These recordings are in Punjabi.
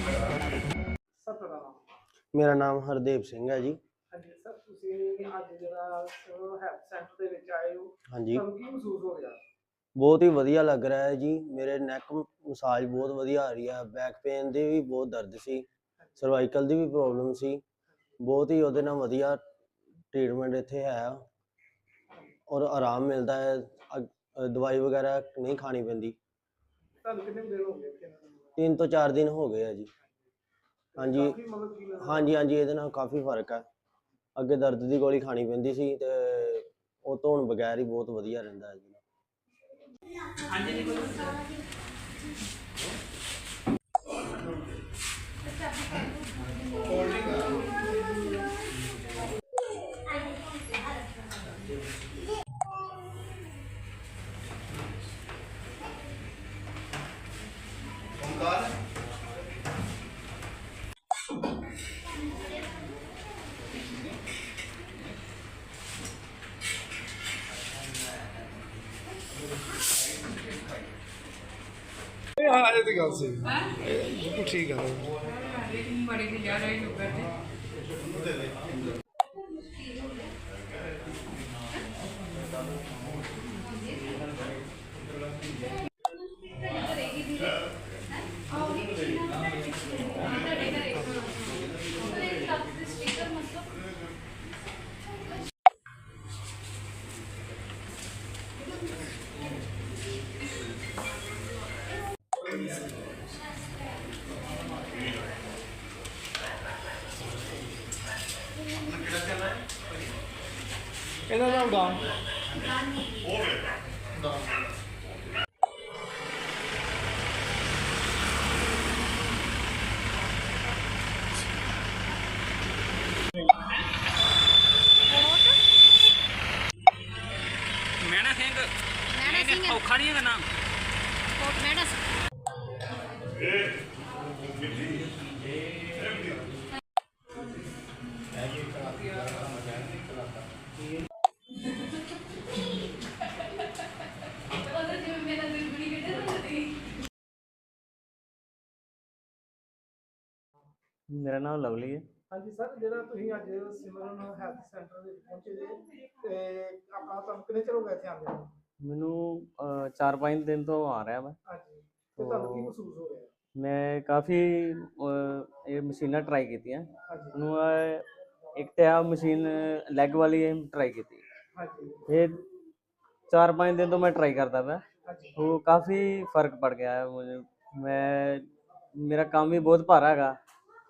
ਸਰ ਤੁਹਾਡਾ ਨਾਮ ਮੇਰਾ ਨਾਮ ਹਰਦੇਵ ਸਿੰਘ ਹੈ ਜੀ ਹਾਂਜੀ ਸਰ ਤੁਸੀਂ ਅੱਜ ਜਿਹੜਾ ਹੈਲਥ ਸੈਂਟਰ ਦੇ ਵਿੱਚ ਆਏ ਹੋ। ਹਾਂਜੀ। ਤੁਹਾਨੂੰ ਕੀ ਮਹਿਸੂਸ ਹੋ ਰਿਹਾ? ਬਹੁਤ ਹੀ ਵਧੀਆ ਲੱਗ ਰਿਹਾ ਹੈ ਜੀ। ਮੇਰੇ ਨੈਕ ਮਸਾਜ ਬਹੁਤ ਵਧੀਆ ਆ ਰਹੀ ਹੈ। ਬੈਕ ਪੇਨ ਦੀ ਵੀ ਬਹੁਤ ਦਰਦ ਸੀ। ਸਰਵਾਈਕਲ ਦੀ ਵੀ ਪ੍ਰੋਬਲਮ ਸੀ। ਬਹੁਤ ਹੀ ਉਹਦੇ ਨਾਲ ਵਧੀਆ ਟ੍ਰੀਟਮੈਂਟ ਇੱਥੇ ਹੈ। ਔਰ ਆਰਾਮ ਮਿਲਦਾ ਹੈ। ਅ- ਦਵਾਈ ਵਗੈਰਾ ਨਹੀਂ ਖਾਣੀ ਪੈਂਦੀ। ਤੁਹਾਨੂੰ ਕਿੰਨੇ ਕੁ ਦਿਨ ਹੋ ਗਏ ਇੱਥੇ? ਆਏ ਨੂੰ? ਤਿੰਨ ਤੋਂ ਚਾਰ ਦਿਨ ਹੋ ਗਏ ਆ ਜੀ। ਹਾਂਜੀ। ਕਾਫੀ ਮਤਲਬ ਕੀ ਨਜ਼ਰ ਹਾਂਜੀ ਹਾਂਜੀ ਇਹਦੇ ਨਾਲ ਕਾਫੀ ਫ਼ਰਕ ਹੈ। ਅੱਗੇ ਦਰਦ ਦੀ ਗੋਲੀ ਖਾਣੀ ਪੈਂਦੀ ਸੀ ਤੇ ਉਹ ਤੋਂ ਹੁਣ ਬਗੈਰ ਹੀ ਬਹੁਤ ਵਧੀਆ ਰਹਿੰਦਾ ਹੈ ਜੀ। 안 되는 거죠? ਹਾਂ ਇਹ ਤੇ ਗੱਲ ਸਹੀ। ਹੈ? ਬਿਲਕੁਲ ਠੀਕ ਹੈ ਬੜੇ ਤੇ ਜਾ ਰਹੇ ਲੋਕਾਂ ਤੇ 500. ਮੇਰਾ ਨਾਮ ਲਵਲੀ ਹੈ। ਹਾਂਜੀ ਸਰ ਜਿਹੜਾ ਤੁਸੀਂ ਅੱਜ ਸਿਮਰਨ ਹੈਲਥ ਸੈਂਟਰ ਵਿੱਚ ਪਹੁੰਚੇ ਜੇ ਤੇ ਆਪਾਂ ਤੁਹਾਨੂੰ ਕਿੰਨੇ ਚਿਰ ਹੋ ਗਿਆ ਇੱਥੇ ਆਉਂਦੇ ਨੂੰ? ਮੈਨੂੰ 4-5 ਦਿਨ ਤੋਂ ਆ ਰਿਹਾ ਮੈਂ ਹਾਂਜੀ ਤੇ ਤੁਹਾਨੂੰ ਕੀ ਮਹਿਸੂਸ ਹੋ ਰਿਹਾ? ਮੈਂ ਕਾਫੀ ਅਹ, ਇਹ ਮਸ਼ੀਨਾਂ ਟਰਾਈ ਕੀਤੀਆਂ। ਹਾਂਜੀ। ਇੱਕ ਤੇ ਆ ਮਸ਼ੀਨ ਲੈਗ ਵਾਲੀ ਇਹ ਟਰਾਈ ਕੀਤੀ। ਹਾਂਜੀ। ਇਹ 4-5 ਦਿਨ ਤੋਂ ਮੈਂ ਟਰਾਈ ਕਰਦਾ ਪਿਆ। ਹਾਂਜੀ। ਉਹ ਕਾਫੀ ਫ਼ਰਕ ਪੜ ਗਿਆ ਹੈ। ਮੈਂ ਮੇਰਾ ਕੰਮ ਵੀ ਬਹੁਤ ਭਾਰਾ ਹੈਗਾ।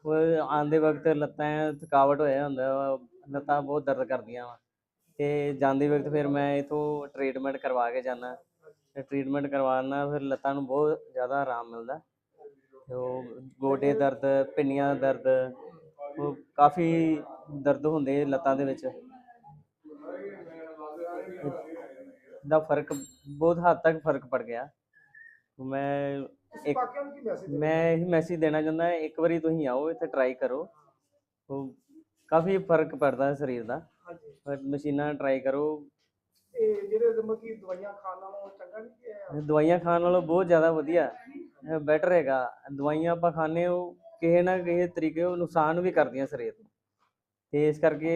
ਉਹ ਆਂਦੇ ਵਕਤ ਲੱਤਾਂ ਐਂ ਥਕਾਵਟ ਹੋਇਆ ਹੁੰਦਾ ਵਾ, ਲੱਤਾਂ ਬਹੁਤ ਦਰਦ ਕਰਦੀਆਂ ਵਾ। ਤੇ ਜਾਂਦੇ ਵਕਤ ਫਿਰ ਮੈਂ ਇਥੋਂ ਟ੍ਰੀਟਮੈਂਟ ਕਰਵਾ ਕੇ ਜਾਂਦਾ। ਤੇ ਟ੍ਰੀਟਮੈਂਟ ਕਰਵਾਉਣ ਨਾਲ ਫਿਰ ਲੱਤਾਂ ਨੂੰ ਬਹੁਤ ਜ਼ਿਆਦਾ ਆਰਾਮ ਮਿਲਦਾ। ਤੇ ਉਹ ਗੋਡੇ ਦਰਦ ਪਿੰਨੀਆਂ ਦਰਦ ਉਹ ਕਾਫੀ ਦਰਦ ਹੁੰਦੇ ਲੱਤਾਂ ਦੇ ਵਿੱਚ। ਦਾ ਫ਼ਰਕ ਬਹੁਤ ਹੱਦ ਤੱਕ ਫ਼ਰਕ ਪੜ ਗਿਆ। ਮੈਂ ਇੱਕ ਬਾਕੀਆਂ ਨੂੰ ਕੀ ਮੈਸੇਜ ਮੈਂ ਇਹ ਮੈਸੇਜ ਦੇਣਾ ਚਾਹੁੰਦਾ ਇੱਕ ਵਾਰੀ ਤੁਸੀਂ ਆਓ ਇੱਥੇ ਟਰਾਈ ਕਰੋ। ਉਹ ਕਾਫੀ ਫ਼ਰਕ ਪੜਦਾ ਹੈ ਸਰੀਰ ਦਾ। ਹਾਂਜੀ। ਪਰ ਮਸ਼ੀਨਾਂ ਟਰਾਈ ਕਰੋ। ਜਿਹੜੇ ਕਿ ਦਵਾਈਆਂ ਖਾਣ ਨਾਲੋਂ ਚੰਗਾ ਨਹੀਂ ਕਿ ਇਹ? ਦਵਾਈਆਂ ਖਾਣ ਨਾਲੋਂ ਬਹੁਤ ਜ਼ਿਆਦਾ ਵਧੀਆ। ਬੈਟਰ ਹੈਗਾ। ਦਵਾਈਆਂ ਆਪਾਂ ਖਾਂਦੇ ਉਹ ਕਿਸੇ ਨਾ ਕਿਸੇ ਤਰੀਕੇ ਉਹ ਨੁਕਸਾਨ ਵੀ ਕਰਦੀਆਂ ਸਰੀਰ ਨੂੰ। ਤੇ ਇਸ ਕਰਕੇ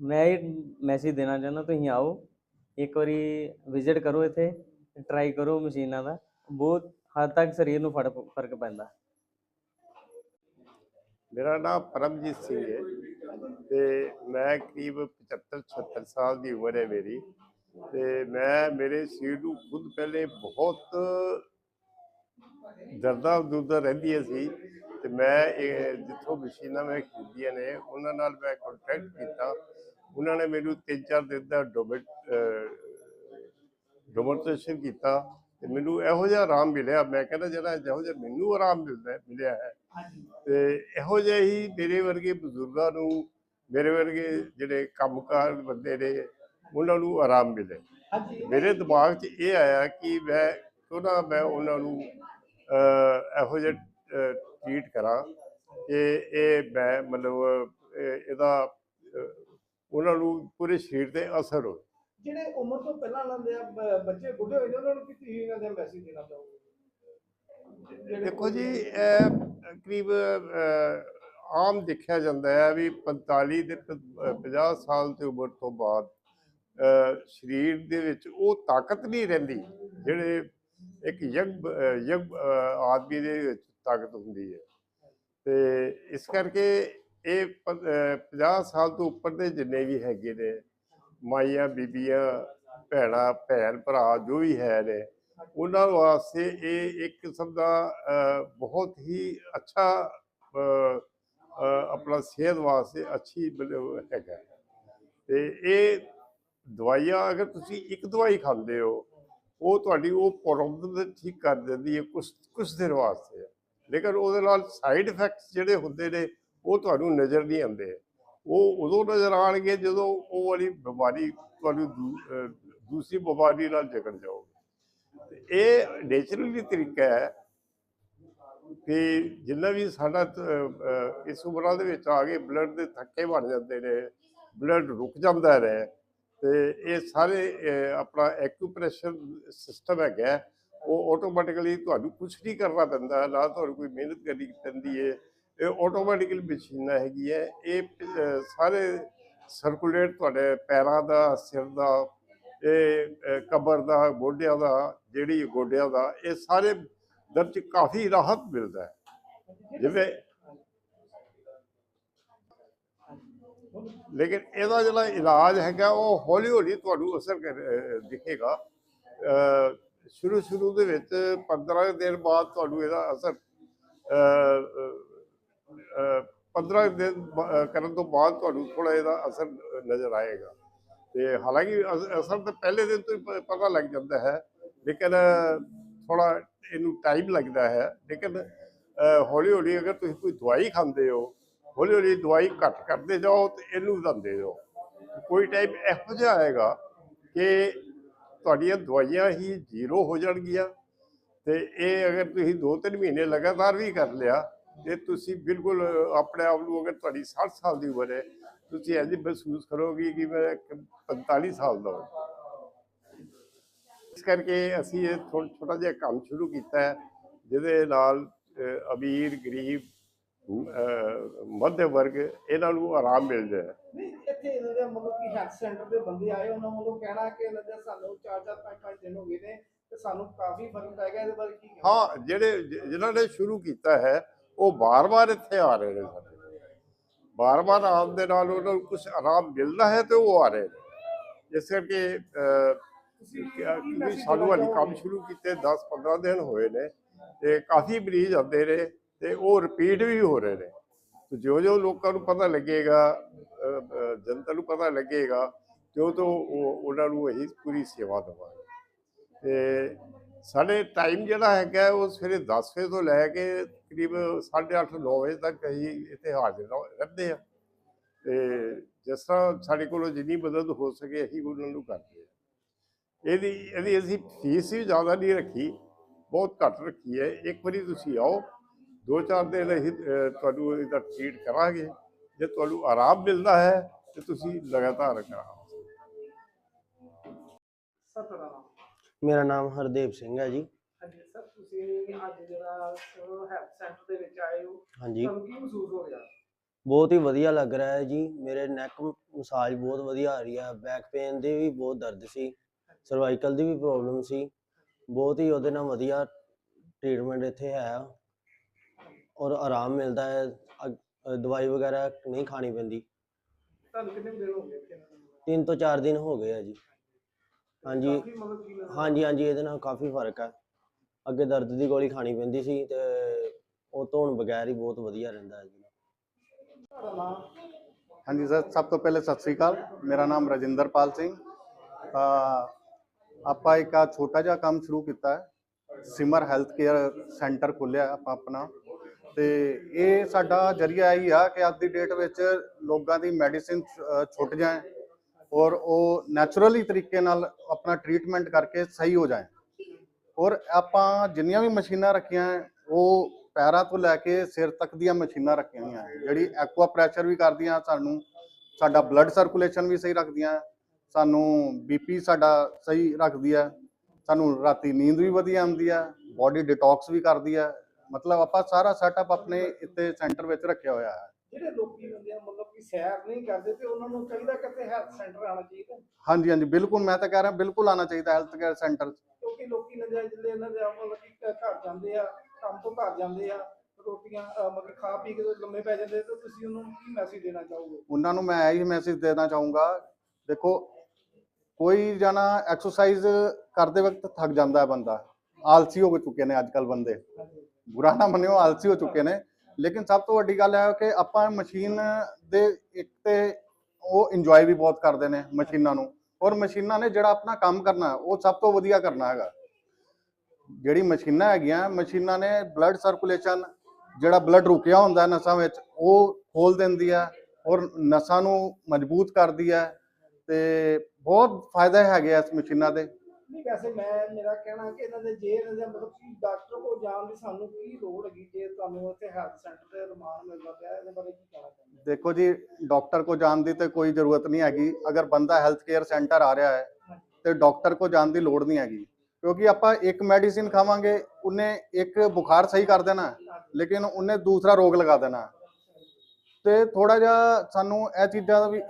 ਮੈਂ ਇਹ ਮੈਸੇਜ ਦੇਣਾ ਚਾਹੁੰਦਾ ਤੁਸੀਂ ਆਓ। ਇੱਕ ਵਾਰੀ ਵਿਜ਼ਿਟ ਕਰੋ ਇੱਥੇ ਟਰਾਈ ਕਰੋ ਮਸ਼ੀਨਾਂ ਦਾ। ਬਹੁਤ ਹੱਦ ਤੱਕ ਸਰੀਰ ਨੂੰ ਫ਼ਰਕ ਫ਼ਰਕ ਪੈਂਦਾ। ਮੇਰਾ ਨਾਮ ਪਰਮਜੀਤ ਸਿੰਘ ਹੈ ਤੇ ਮੈਂ ਕਰੀਬ 75 76 ਸਾਲ ਦੀ ਉਮਰ ਹੈ ਮੇਰੀ ਤੇ ਮੈਂ, ਮੇਰੇ ਸਰੀਰ ਨੂੰ ਖੁਦ ਪਹਿਲੇ ਬਹੁਤ ਦਰਦਾਂ ਦੁਰਦਾਂ ਰਹਿੰਦੀਆਂ ਸੀ ਤੇ ਮੈਂ ਇਹ ਜਿੱਥੋਂ ਮਸ਼ੀਨਾਂ ਮੈਂ ਖਰੀਦੀਆਂ ਨੇ, ਉਹਨਾਂ ਨਾਲ ਮੈਂ ਕੰਟੈਕਟ ਕੀਤਾ। ਉਹਨਾਂ ਨੇ ਮੈਨੂੰ ਤਿੰਨ ਚਾਰ ਦਿਨ ਦਾ ਡੋਮਟ ਡੋਮਟੇਸ਼ਨ ਕੀਤਾ। ਤੇ ਮੈਨੂੰ ਇਹੋ ਜਿਹਾ ਆਰਾਮ ਮਿਲਿਆ। ਮੈਂ ਕਹਿੰਦਾ ਜਿਹੜਾ ਜਿਹੋ ਜਿਹਾ ਮੈਨੂੰ ਆਰਾਮ ਮਿਲਦਾ ਮਿਲਿਆ ਹੈ। ਤੇ ਇਹੋ ਜਿਹਾ ਹੀ ਮੇਰੇ ਵਰਗੇ ਬਜ਼ੁਰਗਾਂ ਨੂੰ ਮੇਰੇ ਵਰਗੇ ਜਿਹੜੇ ਕੰਮਕਾਰ ਬੰਦੇ ਨੇ ਉਹਨਾਂ ਨੂੰ ਆਰਾਮ ਮਿਲੇ। ਮੇਰੇ ਦਿਮਾਗ 'ਚ ਇਹ ਆਇਆ ਕਿ ਮੈਂ ਕਿਉਂ ਨਾ ਮੈਂ ਉਹਨਾਂ ਨੂੰ ਇਹੋ ਜਿਹੇ ਟ੍ਰੀਟ ਕਰਾਂ ਕਿ ਇਹ ਮੈਂ ਮਤਲਬ ਇਹ- ਇਹਦਾ ਉਹਨਾਂ ਨੂੰ ਪੂਰੇ ਸਰੀਰ ਤੇ ਅਸਰ ਹੋਵੇ। ਜਿਹੜੇ ਉਮਰ ਤੋਂ ਪਹਿਲਾਂ ਲੈਂਦੇ ਆ ਬ- ਬੱਚੇ ਬੁੱਢੇ ਹੋਏ ਨੇ ਉਹਨਾਂ ਨੂੰ ਕੀ ਤੁਸੀਂ ਇਹਨਾਂ ਦੇ ਮੈਸੇਜ ਦੇਣਾ ਚਾਹੋਗੇ? ਜਿਹੜੇ ਦੇਖੋ ਜੀ ਇਹ ਕਰੀਬ ਅਹ, ਆਮ ਦੇਖਿਆ ਜਾਂਦਾ ਹੈ ਵੀ 45 ਤੇ ਪ- ਅਹ 50 ਸਾਲ ਦੀ ਉਮਰ ਤੋਂ ਬਾਅਦ ਅਹ, ਸਰੀਰ ਦੇ ਵਿੱਚ ਉਹ ਤਾਕਤ ਨਹੀਂ ਰਹਿੰਦੀ ਜਿਹੜੇ ਇੱਕ ਯੰਗ ਯੰਗ ਆਦਮੀ ਦੇ ਵਿੱਚ ਤਾਕਤ ਹੁੰਦੀ ਹੈ। ਤੇ ਇਸ ਕਰਕੇ ਇਹ ਪ- ਅਹ, 50 ਸਾਲ ਤੋਂ ਉੱਪਰ ਦੇ ਜਿੰਨੇ ਵੀ ਹੈਗੇ ਨੇ ਮਾਈਆਂ, ਬੀਬੀਆਂ, ਭੈਣਾਂ, ਭੈਣ ਭਰਾ ਜੋ ਵੀ ਹੈ ਨੇ, ਉਹਨਾਂ ਵਾਸਤੇ ਇਹ ਇੱਕ ਕਿਸਮ ਦਾ ਬਹੁਤ ਹੀ ਅੱਛਾ ਆਪਣਾ ਸਿਹਤ ਵਾਸਤੇ ਅੱਛੀ ਮਤਲਬ ਹੈਗਾ। ਤੇ ਇਹ ਦਵਾਈਆਂ ਅਗਰ ਤੁਸੀਂ ਇੱਕ ਦਵਾਈ ਖਾਂਦੇ ਹੋ, ਉਹ ਤੁਹਾਡੀ, ਉਹ ਪ੍ਰੋਬਲਮ ਠੀਕ ਕਰ ਦਿੰਦੀ ਹੈ ਕੁਝ ਕੁਝ ਦਿਨ ਵਾਸਤੇ। ਲੇਕਿਨ ਉਹਦੇ ਨਾਲ ਸਾਈਡ ਇਫੈਕਟਸ ਜਿਹੜੇ ਹੁੰਦੇ ਨੇ, ਉਹ ਤੁਹਾਨੂੰ ਨਜ਼ਰ ਨਹੀਂ ਆਉਂਦੇ। ਉਹ ਉਦੋਂ ਨਜ਼ਰ ਆਣਗੇ ਜਦੋਂ ਉਹ ਵਾਲੀ ਬਿਮਾਰੀ ਤੁਹਾਨੂੰ ਦੂ- ਦੂਸਰੀ ਬਿਮਾਰੀ ਨਾਲ ਜਕੜ ਜਾਓਗੇ ਇਹ ਨੇਚਰਲੀ ਤਰੀਕਾ ਹੈ ਕਿ ਜਿੰਨਾ ਵੀ ਸਾਡਾ ਇਸ ਉਮਰਾਂ ਦੇ ਵਿੱਚ ਆ ਕੇ ਬਲੱਡ ਦੇ ਥੱਕੇ ਬਣ ਜਾਂਦੇ ਨੇ, ਬਲੱਡ ਰੁਕ ਜਾਂਦਾ ਹੈ ਤੇ ਇਹ ਸਾਰੇ ਆਪਣਾ ਐਕੂਪ੍ਰੈਸ਼ਰ ਸਿਸਟਮ ਹੈਗਾ, ਉਹ ਆਟੋਮੈਟਿਕਲੀ ਤੁਹਾਨੂੰ ਕੁਝ ਨਹੀਂ ਕਰਨਾ ਪੈਂਦਾ, ਨਾ ਤੁਹਾਨੂੰ ਕੋਈ ਮਿਹਨਤ ਕਰਨੀ ਪੈਂਦੀ ਹੈ ਇਹ ਆਟੋਮੈਟਿਕਲੀ ਮਸ਼ੀਨਾਂ ਹੈਗੀਆਂ। ਇਹ ਅਹ, ਸਾਰੇ ਸਰਕੂਲੇਟ ਤੁਹਾਡੇ ਪੈਰਾਂ ਦਾ ਸਿਰ ਦਾ ਇਹ ਅਹ, ਕਬਰ ਦਾ ਗੋਡਿਆਂ ਦਾ ਜਿਹੜੀ ਗੋਡਿਆਂ ਦਾ ਇਹ ਸਾਰੇ ਦਰਦ 'ਚ ਕਾਫੀ ਰਾਹਤ ਮਿਲਦਾ ਹੈ। ਜਿਵੇਂ ਲੇਕਿਨ ਇਹਦਾ ਜਿਹੜਾ ਇਲਾਜ ਹੈਗਾ ਉਹ ਹੌਲੀ ਹੌਲੀ ਤੁਹਾਨੂੰ ਅਸਰ ਕਰ ਅਹ, ਦਿਖੇਗਾ। ਅਹ, ਸ਼ੁਰੂ ਸ਼ੁਰੂ ਦੇ ਵਿੱਚ 15 ਦਿਨ ਬਾਅਦ ਤੁਹਾਨੂੰ ਇਹਦਾ ਅਸਰ ਅਹ, ਅਹ, 15 ਦਿਨ ਕਰਨ ਤੋਂ ਬਾਅਦ ਤੁਹਾਨੂੰ ਥੋੜਾ ਇਹਦਾ ਅਸਰ ਨਜ਼ਰ ਆਏਗਾ। ਤੇ ਹਾਲਾਂਕਿ ਅਸ- ਅਸਰ ਤਾਂ ਪਹਿਲੇ ਦਿਨ ਤੋਂ ਹੀ ਪਤਾ ਲੱਗ ਜਾਂਦਾ ਹੈ, ਲੇਕਿਨ ਥੋੜਾ ਇਹਨੂੰ ਟਾਈਮ ਲੱਗਦਾ ਹੈ। ਲੇਕਿਨ ਹੌਲੀ ਹੌਲੀ ਅਗਰ ਤੁਸੀਂ ਕੋਈ ਦਵਾਈ ਖਾਂਦੇ ਹੋ ਹੌਲੀ ਹੌਲੀ ਦਵਾਈ ਘੱਟ ਕਰਦੇ ਜਾਓ ਤੇ ਇਹਨੂੰ ਵਧਾਉਂਦੇ ਜਾਓ ਕੋਈ ਟਾਈਮ ਇਹੋ ਜਿਹਾ ਆਏਗਾ ਕਿ ਤੁਹਾਡੀਆਂ ਦਵਾਈਆਂ ਹੀ ਜ਼ੀਰੋ ਹੋ ਜਾਣਗੀਆਂ ਤੇ ਇਹ ਅਗਰ ਤੁਸੀਂ 2-3 ਮਹੀਨੇ ਲਗਾਤਾਰ ਵੀ ਕਰ ਲਿਆ ਤੇ ਤੁਸੀਂ ਬਿਲਕੁਲ ਆਪਣੇ ਆਪ ਨੂੰ ਅਗਰ ਤੁਹਾਡੀ 60 ਸਾਲ ਦੀ ਉਮਰ ਹੈ ਤੁਸੀਂ ਇੰਝ ਮਹਿਸੂਸ ਕਰੋਗੇ ਕਿ ਮੈਂ ਇੱਕ 45 ਸਾਲ ਦਾ ਹਾਂ ਇਸ ਕਰਕੇ ਅਸੀਂ ਇਹ ਥੋੜਾ ਛੋਟਾ ਜਿਹਾ ਕੰਮ ਸ਼ੁਰੂ ਕੀਤਾ ਹੈ ਜਿਹਦੇ ਨਾਲ ਅਮੀਰ ਗਰੀਬ ਅਹ, ਮੱਧ ਵਰਗ ਇਹਨਾਂ ਨੂੰ ਆਰਾਮ ਮਿਲ ਜਾਏ ਨਹੀਂ ਇੱਥੇ ਇਹਨਾਂ ਦੇ ਮਤਲਬ ਕਿ ਹੈਲਥ ਸੈਂਟਰ ਦੇ ਬੰਦੇ ਆਏ ਉਹਨਾਂ ਵੱਲੋਂ ਕਹਿਣਾ ਕਿ ਇਹਨਾਂ ਦੇ ਸਾਨੂੰ 4-4 5-5 ਦਿਨ ਹੋ ਗਏ ਨੇ ਤੇ ਸਾਨੂੰ ਕਾਫੀ ਫ਼ਰਕ ਪੈ ਗਿਆ ਇਹਦੇ ਬਾਰੇ ਕੀ? ਹਾਂ ਜਿਹੜੇ ਜਿ- ਜਿਨ੍ਹਾਂ ਨੇ ਸ਼ੁਰੂ ਕੀਤਾ ਹੈ ਉਹ ਬਾਰ-ਬਾਰ ਇੱਥੇ ਆ ਰਹੇ ਨੇ ਸਾਡੇ। ਬਾਰ-ਬਾਰ ਆਉਣ ਦੇ ਨਾਲ ਉਹਨਾਂ ਨੂੰ ਕੁਝ ਆਰਾਮ ਮਿਲਦਾ ਹੈ ਤੇ ਉਹ ਆ ਰਹੇ ਨੇ। ਇਸ ਕਰਕੇ ਕਿਉਂਕਿ ਸਾਨੂੰ ਹਾਲੇ ਕੰਮ ਸ਼ੁਰੂ ਕੀਤੇ 10-15 ਦਿਨ ਹੋਏ ਨੇ ਤੇ ਕਾਫੀ ਮਰੀਜ਼ ਆਉਂਦੇ ਨੇ ਤੇ ਉਹ ਰਿਪੀਟ ਵੀ ਹੋ ਰਹੇ ਨੇ। ਤੇ ਜੋ ਜਿਉਂ ਲੋਕਾਂ ਨੂੰ ਪਤਾ ਲੱਗੇਗਾ ਜਨਤਾ ਨੂੰ ਪਤਾ ਲੱਗੇਗਾ ਤਿਉਂ ਤੋਂ ਉਹਨਾਂ ਨੂੰ ਅਸੀਂ ਪੂਰੀ ਸੇਵਾ ਦੇਵਾਂਗੇ। ਤੇ ਸਾਡੇ ਟਾਈਮ ਜਿਹੜਾ ਹੈਗਾ ਉਹ ਸਵੇਰੇ 10 ਵਜੇ ਤੋਂ ਲੈ ਕੇ ਕਰੀਬ 8:30 9 ਵਜੇ ਤੱਕ ਅਸੀਂ ਇੱਥੇ ਹਾਜ਼ਰ ਰਹਿੰਦੇ ਆ ਤੇ ਜਿਸ ਤਰ੍ਹਾਂ ਸਾਡੇ ਕੋਲੋਂ ਜਿੰਨੀ ਮਦਦ ਹੋ ਸਕੇ, ਅਸੀਂ ਉਹਨਾਂ ਨੂੰ ਕਰਦੇ ਆ ਇਹਦੀ ਇਹਦੀ ਅਸੀਂ ਫੀਸ ਵੀ ਜ਼ਿਆਦਾ ਨਹੀਂ ਰੱਖੀ, ਬਹੁਤ ਘੱਟ ਰੱਖੀ ਹੈ। ਇੱਕ ਵਾਰੀ ਤੁਸੀਂ ਆਓ, ਦੋ ਚਾਰ ਦਿਨ ਅਸੀਂ ਤੁਹਾਨੂੰ ਇਹਦਾ ਟ੍ਰੀਟ ਕਰਾਂਗੇ। ਜੇ ਤੁਹਾਨੂੰ ਆਰਾਮ ਮਿਲਦਾ ਹੈ, ਤੇ ਤੁਸੀਂ ਲਗਾਤਾਰ ਕਰਾਓ। ਸਰ ਮੇਰਾ ਨਾਮ ਹਰਦੇਵ ਸਿੰਘ ਹੈ ਜੀ। ਹਾਂਜੀ ਸਰ ਤੁਸੀਂ ਅੱਜ ਜਿਹੜਾ ਹੈਲਥ ਸੈਂਟਰ ਦੇ ਵਿੱਚ ਆਏ ਹੋ ਹਾਂਜੀ। ਤੁਹਾਨੂੰ ਕੀ ਮਹਿਸੂਸ ਹੋ ਰਿਹਾ? ਬਹੁਤ ਹੀ ਵਧੀਆ ਲੱਗ ਰਿਹਾ ਹੈ ਜੀ। ਮੇਰੇ ਨੈਕ ਮਸਾਜ ਬਹੁਤ ਵਧੀਆ ਆ ਰਹੀ ਹੈ। ਬੈਕ ਪੇਨ ਦੀ ਵੀ ਬਹੁਤ ਦਰਦ ਸੀ। ਸਰਵਾਈਕਲ ਦੀ ਵੀ ਪ੍ਰੋਬਲਮ ਸੀ। ਬਹੁਤ ਹੀ ਉਹਦੇ ਨਾਲ ਵਧੀਆ ਟ੍ਰੀਟਮੈਂਟ ਇੱਥੇ ਹੈ। ਔਰ ਆਰਾਮ ਮਿਲਦਾ ਹੈ। ਅ, ਦਵਾਈ ਵਗੈਰਾ ਨਹੀਂ ਖਾਣੀ ਪੈਂਦੀ। ਤੁਹਾਨੂੰ ਕਿੰਨੇ ਦਿਨ ਹੋ ਗਏ ਇੱਥੇ? ਤਿੰਨ ਤੋਂ ਚਾਰ ਦਿਨ ਹੋ ਗਏ ਆ ਜੀ। ਹਾਂਜੀ। ਕਾਫੀ ਕੀ ਹਾਂਜੀ ਹਾਂਜੀ ਇਹਦੇ ਨਾਲ ਕਾਫੀ ਫ਼ਰਕ ਹੈ। ਅੱਗੇ ਦਰਦ ਦੀ ਗੋਲੀ ਖਾਣੀ ਪੈਂਦੀ ਸੀ ਤੇ ਉਹ ਤੋਂ ਹੁਣ ਬਗੈਰ ਹੀ ਬਹੁਤ ਵਧੀਆ ਰਹਿੰਦਾ ਹੈ ਜੀ। ਤੁਹਾਡਾ ਨਾਮ? ਹਾਂਜੀ ਸਰ ਸਭ ਤੋਂ ਪਹਿਲੇ ਸਤਿ ਸ੍ਰੀ ਅਕਾਲ। ਮੇਰਾ ਨਾਮ ਰਜਿੰਦਰਪਾਲ ਸਿੰਘ। ਤਾਂ ਆਪਾਂ ਇੱਕ ਆ ਛੋਟਾ ਜਿਹਾ ਕੰਮ ਸ਼ੁਰੂ ਕੀਤਾ ਹੈ। ਸਿਮਰ ਹੈਲਥ ਕੇਅਰ ਸੈਂਟਰ ਖੋਲਿਆ ਆਪਾਂ ਆਪਣਾ। ਤੇ ਇਹ ਸਾਡਾ ਜਰੀਆ ਹੀ ਆ ਕਿ ਅੱਜ ਦੀ ਡੇਟ ਵਿੱਚ ਲੋਕਾਂ ਦੀ ਮੈਡੀਸਿਨ ਛੁੱਟ ਜਾਏ ਔਰ ਉਹ ਨੈਚੁਰਲੀ ਤਰੀਕੇ ਨਾਲ ਆਪਣਾ ਟ੍ਰੀਟਮੈਂਟ ਕਰਕੇ ਸਹੀ ਹੋ ਜਾਏ। ਔਰ ਆਪਾਂ ਜਿੰਨੀਆਂ ਵੀ ਮਸ਼ੀਨਾਂ ਰੱਖੀਆਂ, ਉਹ ਪੈਰਾਂ ਤੋਂ ਲੈ ਕੇ ਸਿਰ ਤੱਕ ਦੀਆਂ ਮਸ਼ੀਨਾਂ ਰੱਖੀਆਂ ਹੋਈਆਂ। ਹੈ। ਜਿਹੜੀ ਐਕਵਾ ਪ੍ਰੈਸ਼ਰ ਵੀ ਕਰਦੀਆਂ ਸਾਨੂੰ, ਸਾਡਾ ਬਲੱਡ ਸਰਕੂਲੇਸ਼ਨ ਵੀ ਸਹੀ ਰੱਖਦੀਆਂ, ਸਾਨੂੰ ਬੀਪੀ ਸਾਡਾ ਸਹੀ ਰੱਖਦੀ ਹੈ ਸਾਨੂੰ ਰਾਤੀ ਨੀਂਦ ਵੀ ਵਧੀਆ ਆਉਂਦੀ ਹੈ ਬਾਡੀ ਡਿਟੌਕਸ ਵੀ ਕਰਦੀ ਹੈ ਮਤਲਬ ਆਪਾਂ ਸਾਰਾ ਸੈਟਅਪ ਆਪਣੇ ਇੱਥੇ ਸੈਂਟਰ ਵਿੱਚ ਰੱਖਿਆ ਹੋਇਆ ਹੈ। ਜਿਹੜੇ ਲੋਕੀ ਹੁੰਦੇ ਆ, ਮਤਲਬ ਕਿ ਸੈਰ ਨਹੀਂ ਕਰਦੇ ਤੇ ਉਹਨਾਂ ਨੂੰ ਚਾਹੀਦਾ ਕਿਤੇ ਹੈਲਥ ਸੈਂਟਰ ਆਉਣਾ ਚਾਹੀਦਾ। ਹਾਂਜੀ ਹਾਂਜੀ ਬਿਲਕੁਲ ਮੈਂ ਤਾਂ ਕਹਿ ਰਿਹਾ ਬਿਲਕੁਲ ਆਉਣਾ ਚਾਹੀਦਾ ਹੈਲਥ ਕੇਅਰ ਸੈਂਟਰ ਕਿਉਂਕਿ ਲੋਕੀ ਨਜਾਇਜ਼ ਜਿਹੜੇ ਇਹਨਾਂ ਦੇ ਮਤਲਬ ਕਿ ਘ- ਘਰ ਜਾਂਦੇ ਆ ਕੰਮ ਤੋਂ ਘਰ ਜਾਂਦੇ ਆ ਰੋਟੀਆਂ ਅਹ, ਮਤਲਬ ਖਾ ਪੀ ਕੇ ਤੇ ਲੰਮੇ ਪੈ ਜਾਂਦੇ ਤੇ ਤੁਸੀਂ ਉਹਨਾਂ ਨੂੰ ਕੀ ਮੈਸੇਜ ਦੇਣਾ ਚਾਹੋਗੇ? ਉਹਨਾਂ ਨੂੰ ਮੈਂ ਇਹੀ ਮੈਸੇਜ ਦੇਣਾ ਚਾਹੂੰਗਾ ਦੇਖੋ ਕੋਈ ਜਣਾ ਐਕਸਰਸਾਈਜ਼ ਕਰਦੇ ਵਕਤ ਥੱਕ ਜਾਂਦਾ ਹੈ ਬੰਦਾ। ਆਲਸੀ ਹੋ ਚੁੱਕੇ ਨੇ ਅੱਜ ਕੱਲ ਬੰਦੇ। ਬੁਰਾ ਨਾ ਮੰਨਿਓ ਆਲਸੀ ਹੋ ਚੁੱਕੇ ਨੇ। ਲੇਕਿਨ ਸਭ ਤੋਂ ਵੱਡੀ ਗੱਲ ਹੈ ਕਿ ਆਪਾਂ ਮਸ਼ੀਨ ਦੇ ਇੱਕ ਤੇ ਉਹ ਇੰਜੋਏ ਵੀ ਬਹੁਤ ਕਰਦੇ ਨੇ ਮਸ਼ੀਨਾਂ ਨੂੰ। ਔਰ ਮਸ਼ੀਨਾਂ ਨੇ ਜਿਹੜਾ ਆਪਣਾ ਕੰਮ ਕਰਨਾ, ਉਹ ਸਭ ਤੋਂ ਵਧੀਆ ਕਰਨਾ ਹੈਗਾ। ਜਿਹੜੀ ਮਸ਼ੀਨਾਂ ਹੈਗੀਆਂ, ਮਸ਼ੀਨਾਂ ਨੇ ਬਲੱਡ ਸਰਕੂਲੇਸ਼ਨ ਜਿਹੜਾ ਬਲੱਡ ਰੁਕਿਆ ਹੁੰਦਾ ਨਸਾਂ ਵਿੱਚ, ਉਹ ਖੋਲ ਦਿੰਦੀ ਹੈ ਔਰ ਨਸਾਂ ਨੂੰ ਮਜ਼ਬੂਤ ਕਰਦੀ ਹੈ ਤੇ ਬਹੁਤ ਫਾਇਦੇ ਹੈਗੇ ਆ ਇਸ ਮਸ਼ੀਨਾਂ ਦੇ। ਨਹੀਂ ਵੈਸੇ ਮੈਂ ਮੇਰਾ ਕਹਿਣਾ ਕਿ ਇਹਨਾਂ ਦੇ ਜੇ ਇਹਨਾਂ ਦੇ ਮਤਲਬ ਕਿ ਡਾਕਟਰ ਕੋਲ ਜਾਣ ਦੀ ਸਾਨੂੰ ਕੀ ਲੋੜ ਹੈਗੀ ਜੇ ਤੁਹਾਨੂੰ ਉੱਥੇ ਹੈਲਥ ਸੈਂਟਰ ਤੇ ਰਮਾਨ ਮਿਲਦਾ ਪਿਆ ਇਹਦੇ ਬਾਰੇ ਕੀ ਕਹਿਣਾ ਚਾਹੁੰਦੇ ਦੇਖੋ ਜੀ ਡਾਕਟਰ ਕੋ ਜਾਣ ਦੀ ਤੇ ਕੋਈ ਜ਼ਰੂਰਤ ਨਹੀਂ ਹੈਗੀ। ਅਗਰ ਬੰਦਾ ਹੈਲਥ ਕੇਅਰ ਸੈਂਟਰ ਆ ਰਿਹਾ ਹੈ ਤੇ ਡਾਕਟਰ ਕੋ ਜਾਣ ਦੀ ਲੋੜ ਨਹੀਂ ਹੈਗੀ। ਕਿਉਂਕਿ ਆਪਾਂ ਇੱਕ ਮੈਡੀਸਿਨ ਖਾਵਾਂਗੇ ਉਹਨੇ ਇੱਕ ਬੁਖਾਰ ਸਹੀ ਕਰ ਦੇਣਾ ਲੇਕਿਨ ਉਹਨੇ ਦੂਸਰਾ ਰੋਗ ਲਗਾ ਦੇਣਾ। ਤੇ ਥੋੜਾ ਜਿਹਾ ਸਾਨੂੰ ਇਹ ਚੀਜ਼ਾਂ ਦਾ ਵੀ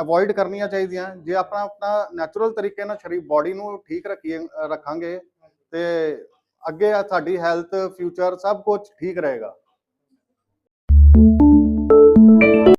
ਅਵੋਇਡ ਕਰਨੀਆਂ ਚਾਹੀਦੀਆਂ। ਜੇ ਆਪਾਂ ਆਪਣਾ ਨੈਚੁਰਲ ਤਰੀਕੇ ਨਾਲ ਸ਼ਰੀਰ ਬਾਡੀ ਨੂੰ ਠੀਕ ਰੱਖੀਏ ਰੱਖਾਂਗੇ ਤੇ ਅੱਗੇ ਸਾਡੀ ਹੈਲਥ ਫਿਊਚਰ ਸਭ ਕੁਝ ਠੀਕ ਰਹੇਗਾ।